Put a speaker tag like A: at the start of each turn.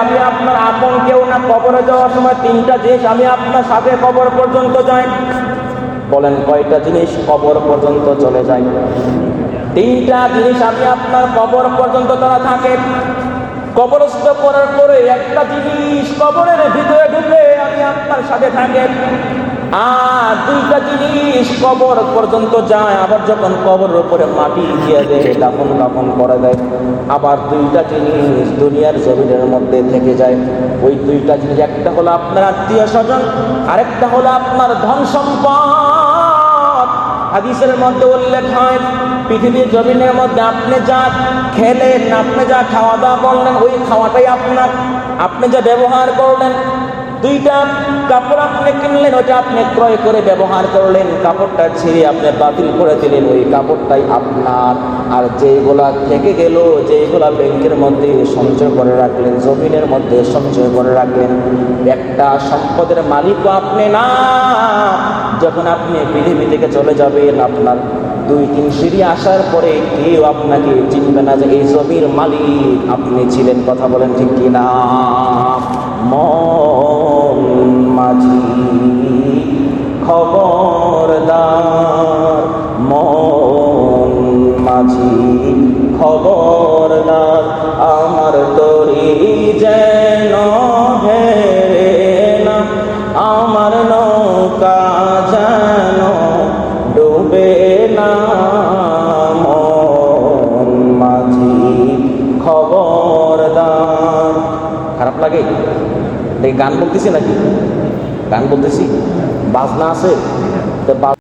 A: আমি আপনার আপন কেউ না, কবরে যাওয়ার সময় তিনটা জিনিস আমি আপনার সাথে কবর পর্যন্ত যাই। বলেন, কয়টা জিনিস কবর পর্যন্ত চলে যায়? তিনটা জিনিস আমি আপনার কবর পর্যন্ত তারা থাকে, কবরস্থ করার পরে একটা জিনিস কবরের ভিতরে ঢুকে আমি আপনার সাথে থাকে। আর দুইটা জিনিস কবর পর্যন্ত যায়, আবার যখন কবরের উপরে মাটি দিয়ে দেয় দাফন দাফন করে দেয়, আবার দুইটা জিনিস দুনিয়ার জমিনের মধ্যে থেকে যায়। ওই দুইটা জিনিস, একটা হলো আপনার আত্মীয় স্বজন, আরেকটা হলো আপনার ধন সম্পদ। হাদিসের মধ্যে উল্লেখ হয়, পৃথিবীর জমিনের মধ্যে আপনি যা খেলেন, আপনি যা খাওয়া দাওয়া করলেন, ওই খাওয়াটাই আপনার। আপনি যা ব্যবহার করলেন দুইটা কাপড় আপনি কিনলেন, ওইটা আপনি ক্রয় করে ব্যবহার করলেন, কাপড়টা ছিঁড়ে আপনি বাতিল করে দিলেন, ওই কাপড়টাই আপনার। আর যেইগুলা থেকে গেল, যেইগুলা ব্যাংকের মধ্যে সঞ্চয় করে রাখলেন, জমিনের মধ্যে সঞ্চয় করে রাখলেন, একটা সম্পদের মালিকও আপনি না। যখন আপনি পৃথিবী থেকে চলে যাবেন, আপনার দুই তিন সিঁড়ি আসার পরে কেউ আপনাকে চিনবে না যে এই জমির মালিক, আপনি ছিলেন, কথা বলেন ঠিক কিনা? মন খবরদার, মন মাঝি খবরদার, আমার তরি যেন আমার নৌকা যেন ডুবে না, মন মাঝি খবরদার। খারাপ লাগে? গান বলতেছি নাকি? গান বলতেছি? বাজনা আছে?